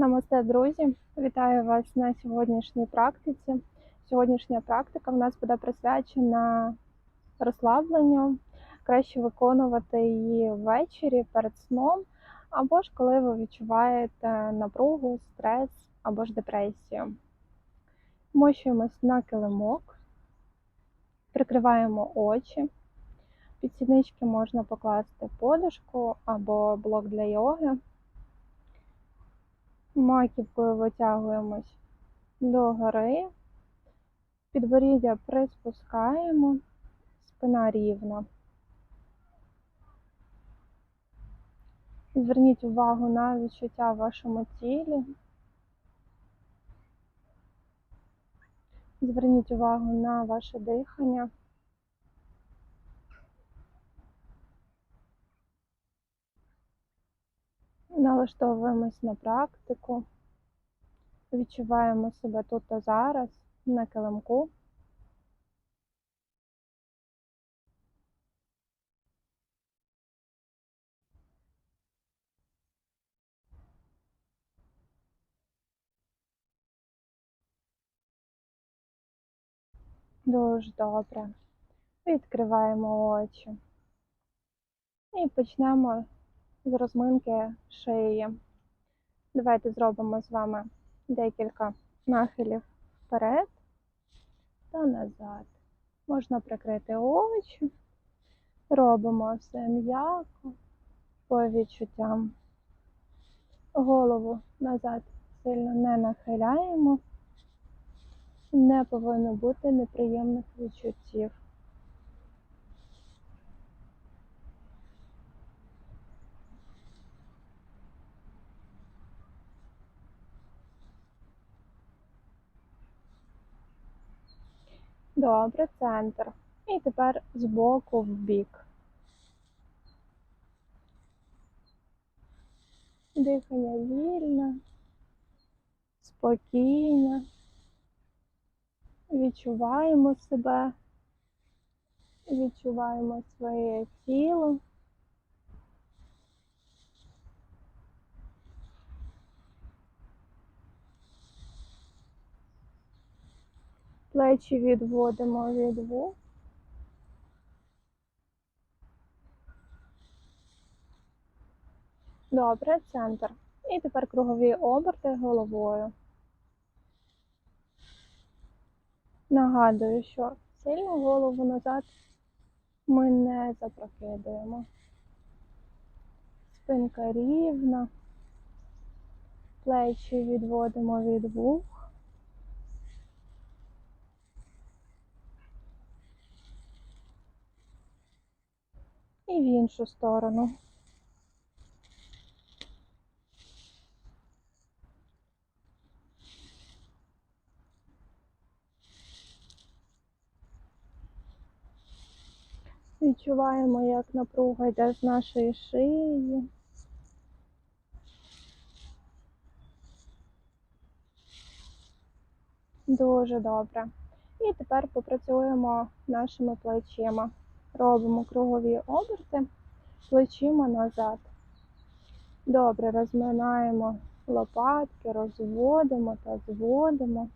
Намасте, друзі! Вітаю вас на сьогоднішній практиці. Сьогоднішня практика в нас буде присвячена розслабленню. Краще виконувати її ввечері перед сном, або ж коли ви відчуваєте напругу, стрес або ж депресію. Мощуємось на килимок, прикриваємо очі. Під сіднички можна покласти подушку або блок для йоги. Маківкою витягуємось догори, підборіддя приспускаємо, спина рівна. Зверніть увагу на відчуття в вашому тілі. Зверніть увагу на ваше дихання. Налаштовуємось на практику, відчуваємо себе тут та зараз на килимку. Дуже добре. Відкриваємо очі і почнемо з розминки шиї. Давайте зробимо з вами декілька нахилів вперед та назад. Можна прикрити очі, робимо все м'яко, по відчуттям. Голову назад сильно не нахиляємо, не повинно бути неприємних відчуттів. Добре, центр. І тепер з боку в бік. Дихання вільне, спокійне. Відчуваємо себе, відчуваємо своє тіло. Плечі відводимо від вух. Добре, центр. І тепер кругові оберти головою. Нагадую, що сильно голову назад ми не запрокидуємо. Спинка рівна, плечі відводимо від вух. І в іншу сторону. Відчуваємо, як напруга йде з нашої шиї. Дуже добре. І тепер попрацюємо нашими плечима. Робимо кругові оберти, плечима назад. Добре, розминаємо лопатки, розводимо та зводимо.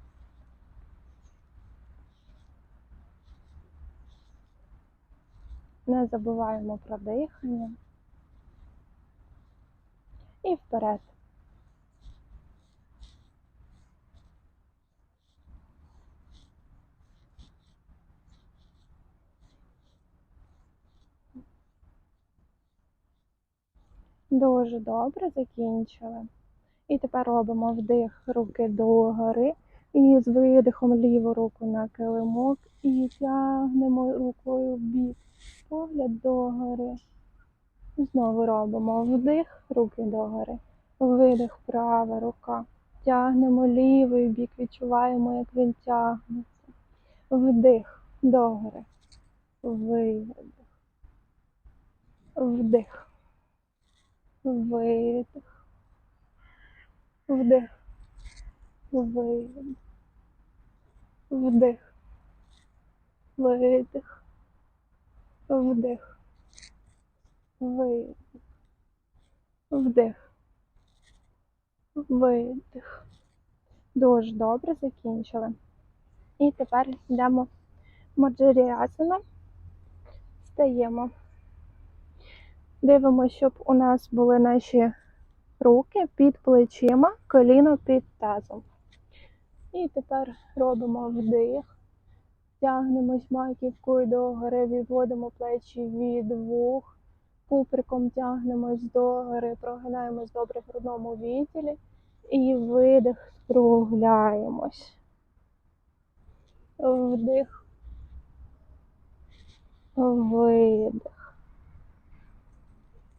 Не забуваємо про дихання. І вперед. Дуже добре закінчили. І тепер робимо вдих руки догори. І з видихом ліву руку на килимок і тягнемо рукою в бік. Погляд догори. Знову робимо вдих, руки догори. Видих, права рука. Тягнемо лівий бік, відчуваємо, як він тягнеться. Вдих, догори. Видих. Вдих. Видих. Вдих. Видих. Вдих. Видих. Вдих. Видих. Вдих. видих. Дуже добре закінчили. І тепер йдемо в маджаріасана. Стаємо. Дивимося, щоб у нас були наші руки під плечима, коліно під тазом. І тепер робимо вдих. Тягнемось маківкою догори, відводимо плечі від вух, куприком тягнемось догори, прогинаємось добре в грудному відділі і видих, скругляємось. Вдих, видих,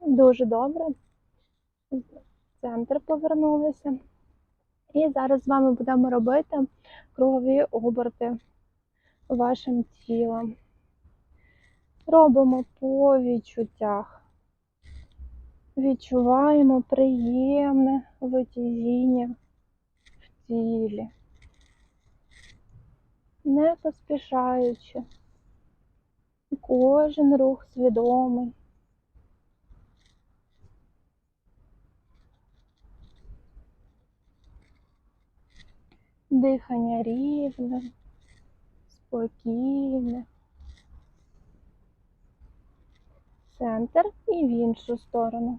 Дуже добре. В центр повернулися. І зараз з вами будемо робити кругові оберти вашим тілом. Робимо по відчуттях. Відчуваємо приємне витяжіння в тілі, не поспішаючи. Кожен рух свідомий. Дихання рівне, спокійне. Центр і в іншу сторону.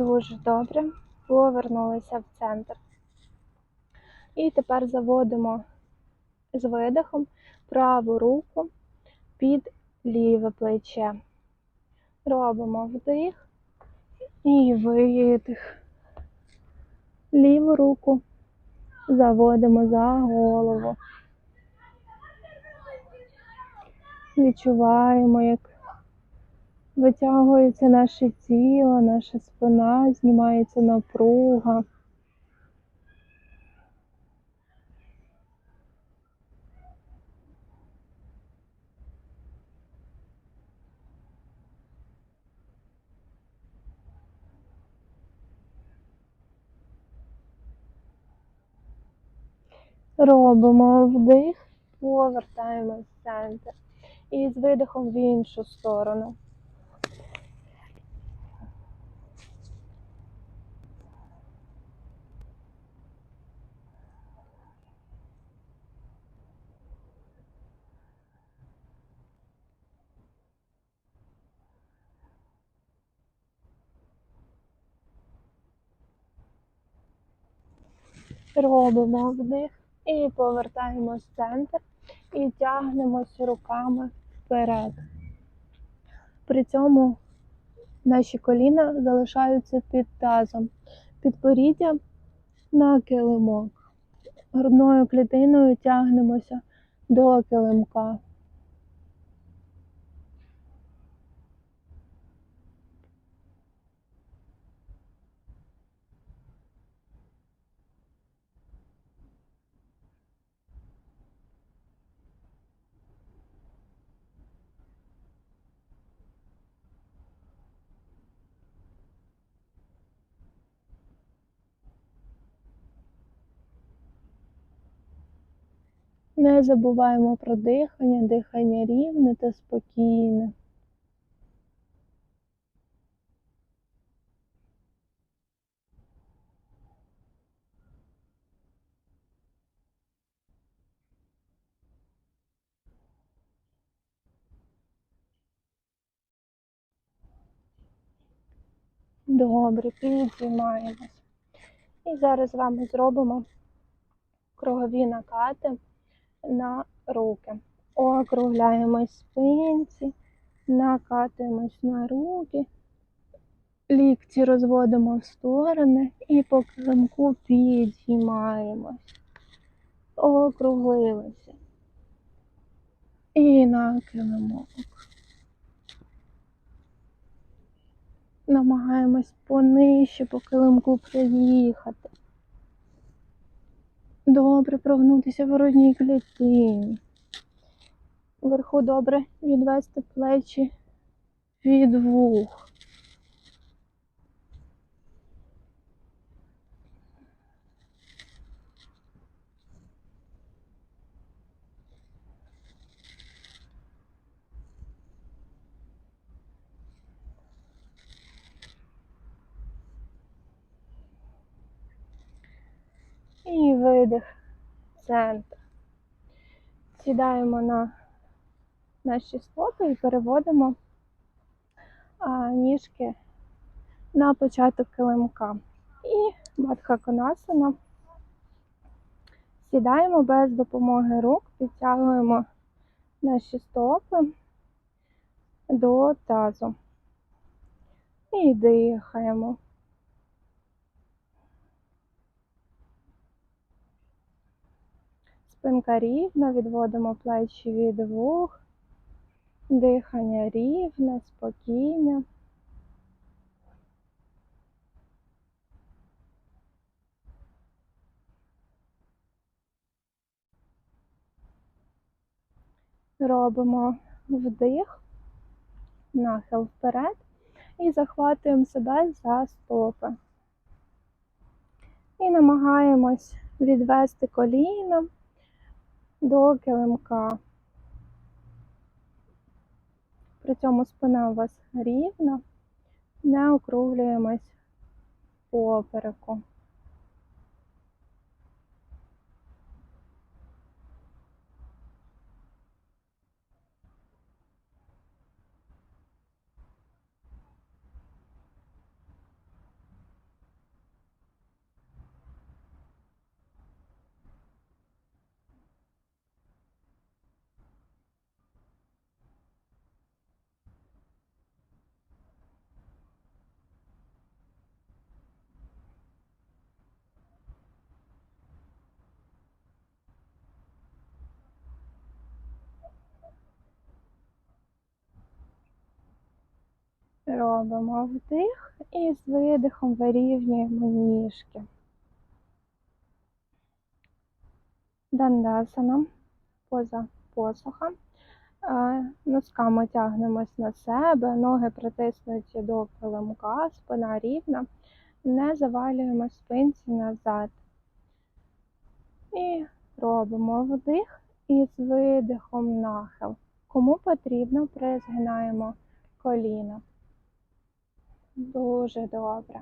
Дуже добре. Повернулися в центр. І тепер заводимо з видихом праву руку під ліве плече. Робимо вдих і видих. Ліву руку заводимо за голову. Відчуваємо, як Витягується наше тіло, наша спина, знімається напруга. Робимо вдих, повертаємось в центр. І з видихом в іншу сторону. Робимо вдих і повертаємось в центр і тягнемось руками вперед. При цьому наші коліна залишаються під тазом, підборіддя на килимок. Грудною клітиною тягнемося до килимка. Не забуваємо про дихання, дихання рівне та спокійне. Добре, підіймаємось. І зараз з вами зробимо кругові накати на руки. Округляємось спинці, накатуємось на руки, лікті розводимо в сторони і по килимку підіймаємось. Округлилися. І на килимок. Намагаємось понижче по килимку приїхати. Добре прогнутися в грудній клітині. Вверху добре відвести плечі від вух. І видих центр. Сідаємо на наші стопи і переводимо ніжки на початок килимка. І бадхаконасана. Сідаємо без допомоги рук, підтягуємо наші стопи до тазу. І дихаємо. Спинка рівна, відводимо плечі від вух, дихання рівне, спокійне. Робимо вдих, нахил вперед і захватуємо себе за стопи. І намагаємось відвести коліна до килимка. При цьому спина у вас рівна, не округлюємось попереку. Робимо вдих і з видихом вирівнюємо ніжки. Дандасана, поза посоха. Носками тягнемось на себе, ноги притиснуті до килимка, спина рівна, не завалюємо спинці назад. І робимо вдих і з видихом нахил. Кому потрібно, призгинаємо коліна. Дуже добре.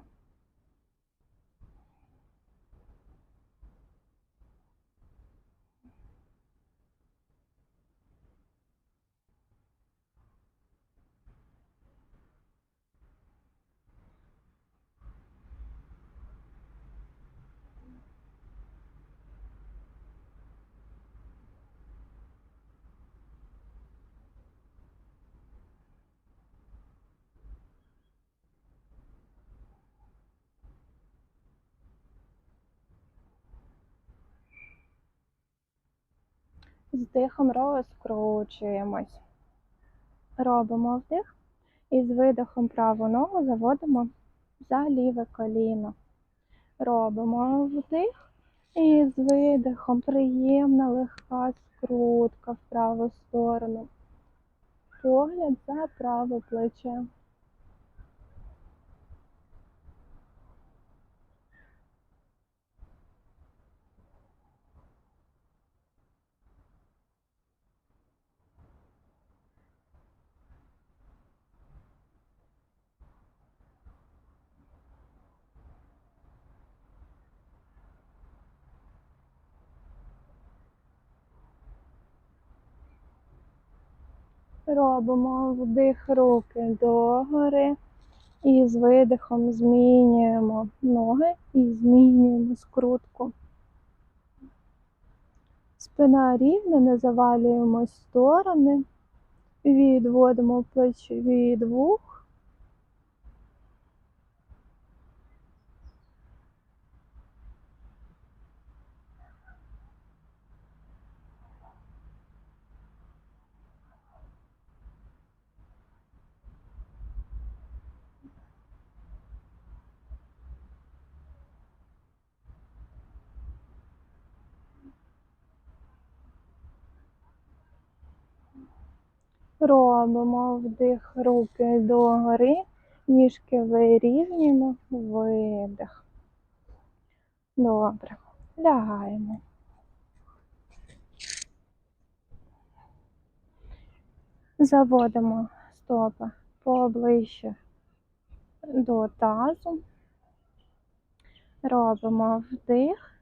З дихом розкручуємось. Робимо вдих і з видихом праву ногу заводимо за ліве коліно. Робимо вдих і з видихом приємна легка скрутка в праву сторону. Погляд за праве плече. Робимо вдих руки догори і з видихом змінюємо ноги і змінюємо скрутку. Спина рівна, не завалюємо сторони. Відводимо плечі від вух. Робимо вдих руки догори, ніжки вирівнюємо, видих. Добре. Лягаємо. Заводимо стопи поближче до тазу. Робимо вдих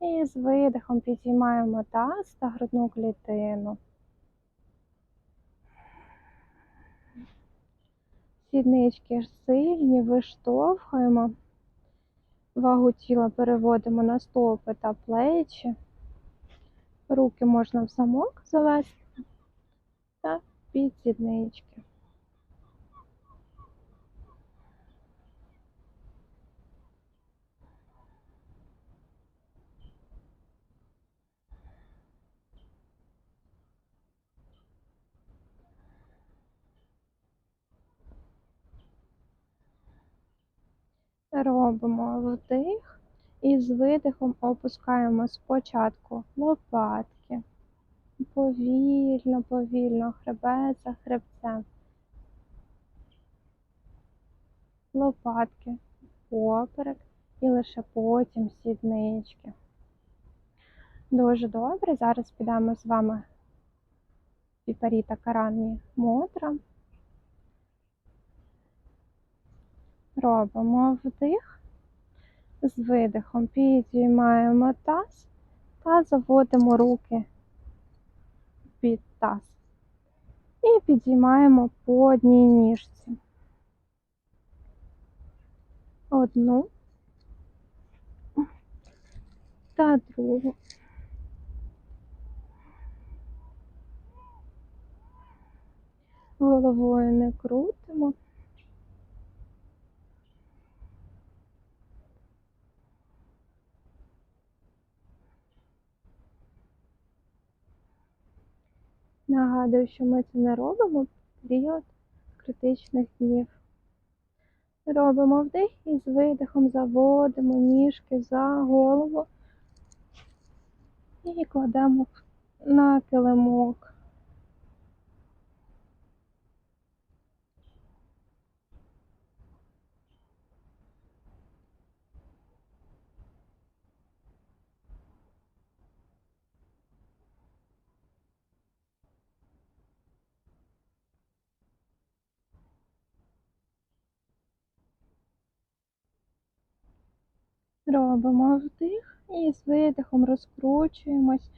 і з видихом підіймаємо таз та грудну клітину. Сіднички сильні, виштовхуємо. Вагу тіла переводимо на стопи та плечі. Руки можна в замок завести та під сіднички. Робимо вдих і з видихом опускаємо спочатку лопатки. Повільно, повільно, хребет за хребцем. Лопатки поперек і лише потім сіднички. Дуже добре. Зараз підемо з вами піпаріта каранні мудра. Робимо вдих, з видихом підіймаємо таз та заводимо руки під таз. І підіймаємо по одній ніжці. Одну та другу. Головою не крутимо. Нагадую, що ми це не робимо в період критичних днів. Робимо вдих і з видихом заводимо ніжки за голову і кладемо на килимок. Робимо вдих і з видихом розкручуємось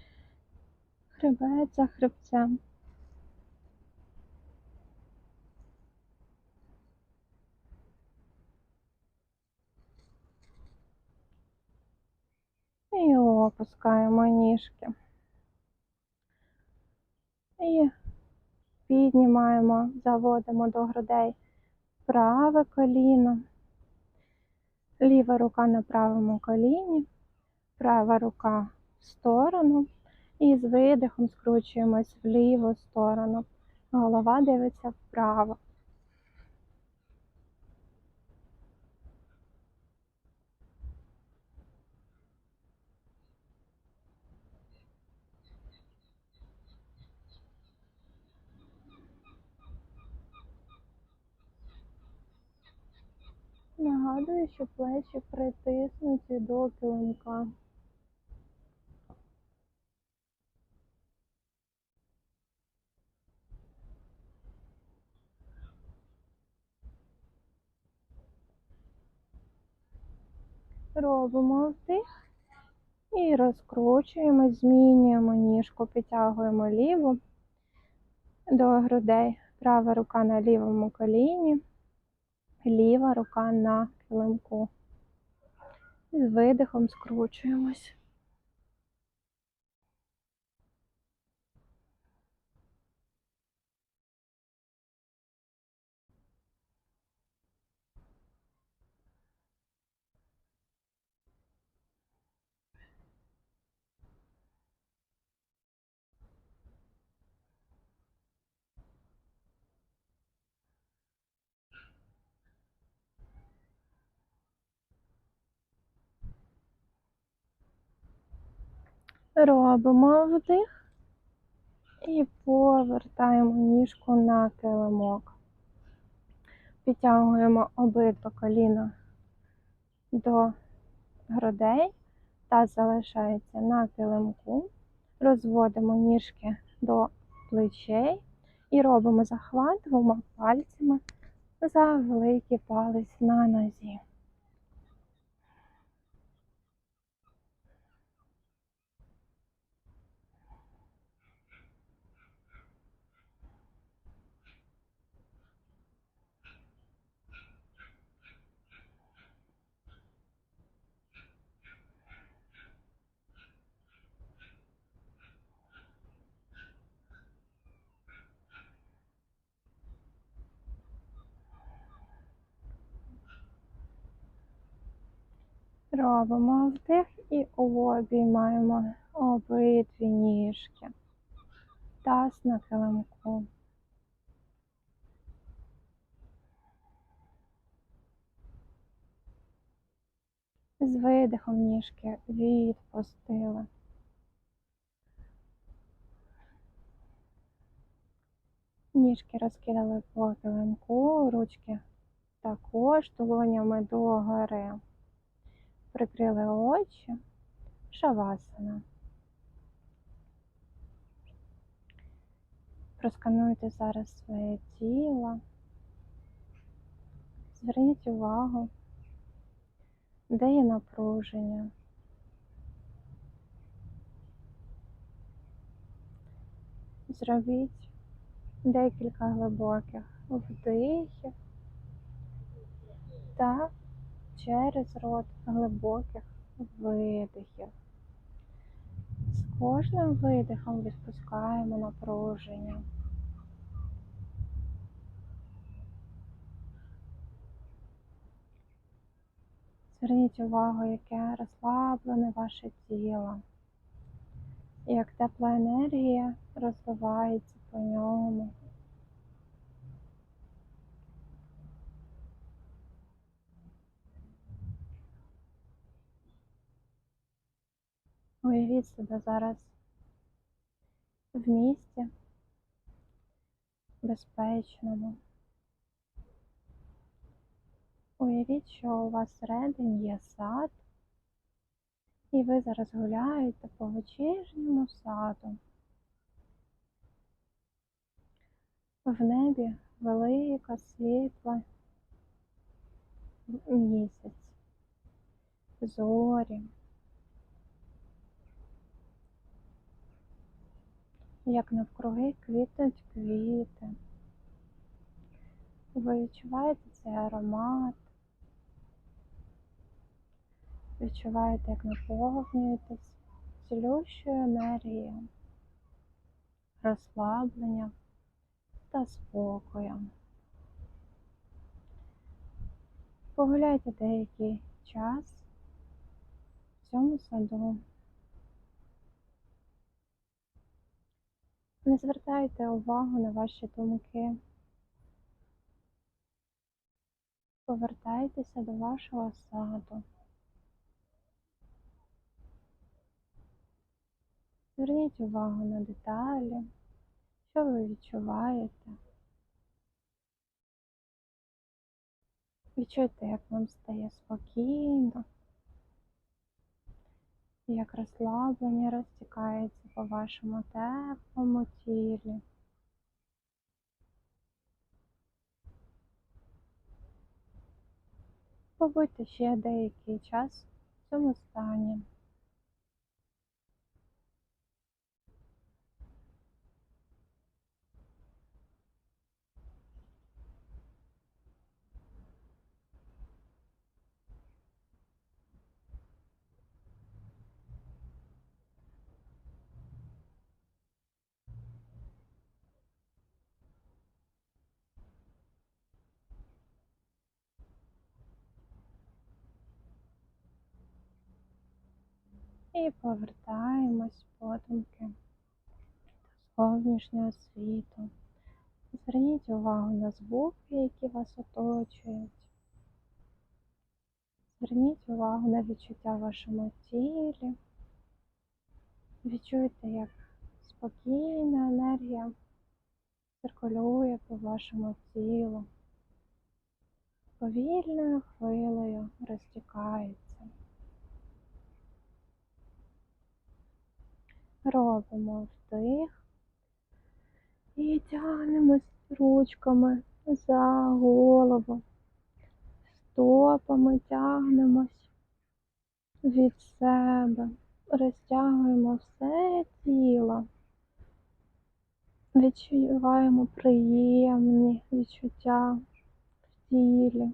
хребет за хребцем. І опускаємо ніжки. І піднімаємо, заводимо до грудей праве коліно. Ліва рука на правому коліні, права рука в сторону і з видихом скручуємось в ліву сторону. Голова дивиться вправо. Нагадую, що плечі притиснуті до килимка. Робимо вдих і розкручуємо, змінюємо ніжку, підтягуємо ліву до грудей. Права рука на лівому коліні, ліва рука на килимку. З видихом скручуємось. Робимо вдих і повертаємо ніжку на килимок. Підтягуємо обидва коліна до грудей, та залишається на килимку. Розводимо ніжки до плечей і робимо захват двома пальцями за великий палець на нозі. Робимо вдих і обіймаємо обидві ніжки. Таз на килимку. З видихом ніжки відпустили. Ніжки розкидали по килимку, ручки також долонями догори. Прикрили очі, шавасана. Проскануйте зараз своє тіло. Зверніть увагу, де є напруження. Зробіть декілька глибоких вдихів та через рот глибоких видихів. З кожним видихом відпускаємо напруження. Зверніть увагу, яке розслаблене ваше тіло, як тепла енергія розливається по ньому. Уявіть себе зараз в місті безпечному. Уявіть, що у вас всередині є сад, і ви зараз гуляєте по вечірньому саду. В небі велика світла місяць, зорі. Як навкруги квітнуть квіти. Ви відчуваєте цей аромат, відчуваєте, як наповнюєтесь цілющою енергією, розслаблення та спокоєм. Погуляйте деякий час в цьому саду. Не звертайте увагу на ваші думки. Повертайтеся до вашого саду. Зверніть увагу на деталі, що ви відчуваєте. Відчуйте, як вам стає спокійно як розслаблення розтікається по вашому теплому тілі. Побудьте ще деякий час в цьому стані. І повертаємось подумки до зовнішнього світу. Зверніть увагу на звуки, які вас оточують. Зверніть увагу на відчуття в вашому тілі, Відчуйте, як спокійна енергія циркулює по вашому тілу, повільною хвилею розтікається. Робимо вдих і тягнемось ручками за голову, стопами тягнемось від себе, розтягуємо все тіло, відчуваємо приємні відчуття в тілі.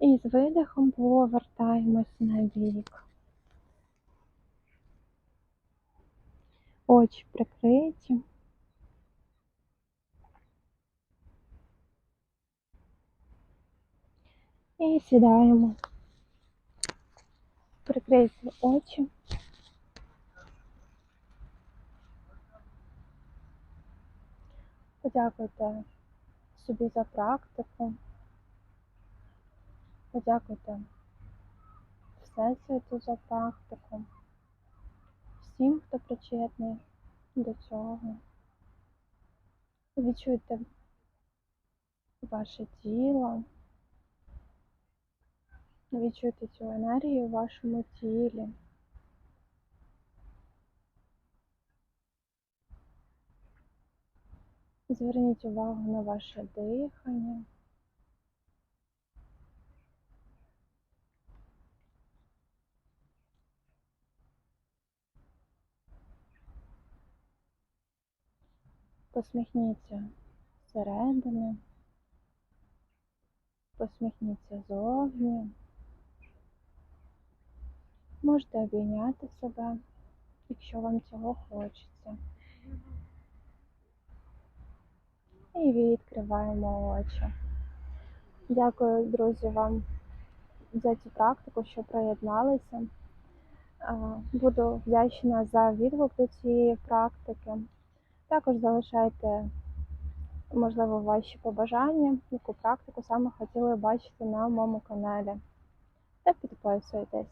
І з видихом повертаємось на бік. Очі прикриті. І сідаємо. Прикрийте очі. Подякуйте собі за практику. Подякуйте Всесвіту за практику. Всім, хто причетний до цього. Відчуйте ваше тіло. Відчуйте цю енергію в вашому тілі. Зверніть увагу на ваше дихання. Посміхніться зсередини, посміхніться зовні. Можете обійняти себе, якщо вам цього хочеться. І відкриваємо очі. Дякую, друзі, вам за цю практику, що приєдналися. Буду вдячна за відгук до цієї практики. Також залишайте, можливо, ваші побажання, яку практику саме хотіли бачити на моєму каналі. Та підписуйтесь.